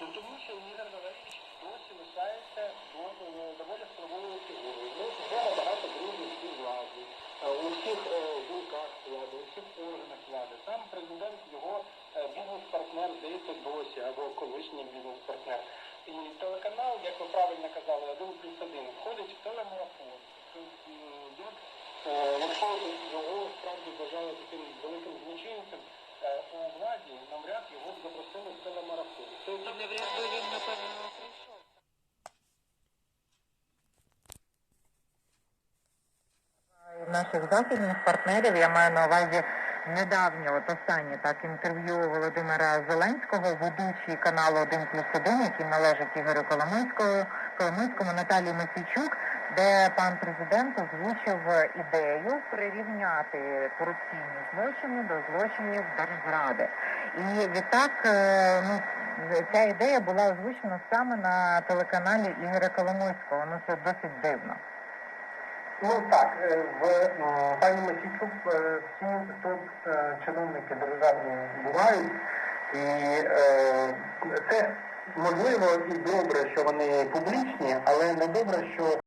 Ну тому що Ігор Валерійович досі лишається е, доволі впливовою фігурою. Ну, вже багато друзів всі влади, е, у всіх е, гілках влади, у всіх органах влади. Сам президент його е, бізнес-партнер, здається, досі, або колишній бізнес-партнер. І телеканал, як ви правильно казали, один плюс один, входить в телемарафон. Тобто, е, Якщо його справді вважали таким великим злочинцем, е, у владі навряд його запросили в телемарафон. Навряд би він, напевно, прийшов. наших західних партнерів. Я маю на увазі недавнє, от останнє так інтерв'ю Володимира Зеленського, ведучий каналу 1 плюс 1, який належить Ігорю Коломийському, Коломийському Наталії Мосійчук, де пан президент озвучив ідею прирівняти корупційні злочини до злочинів держзради. І відтак е, ну, ця ідея була озвучена саме на телеканалі Ігоря Коломойського. Ну це досить дивно. Ну так, е, в пані Масійчук е, всі тут е, чиновники державні бувають, і е, це можливо і добре, що вони публічні, але не добре, що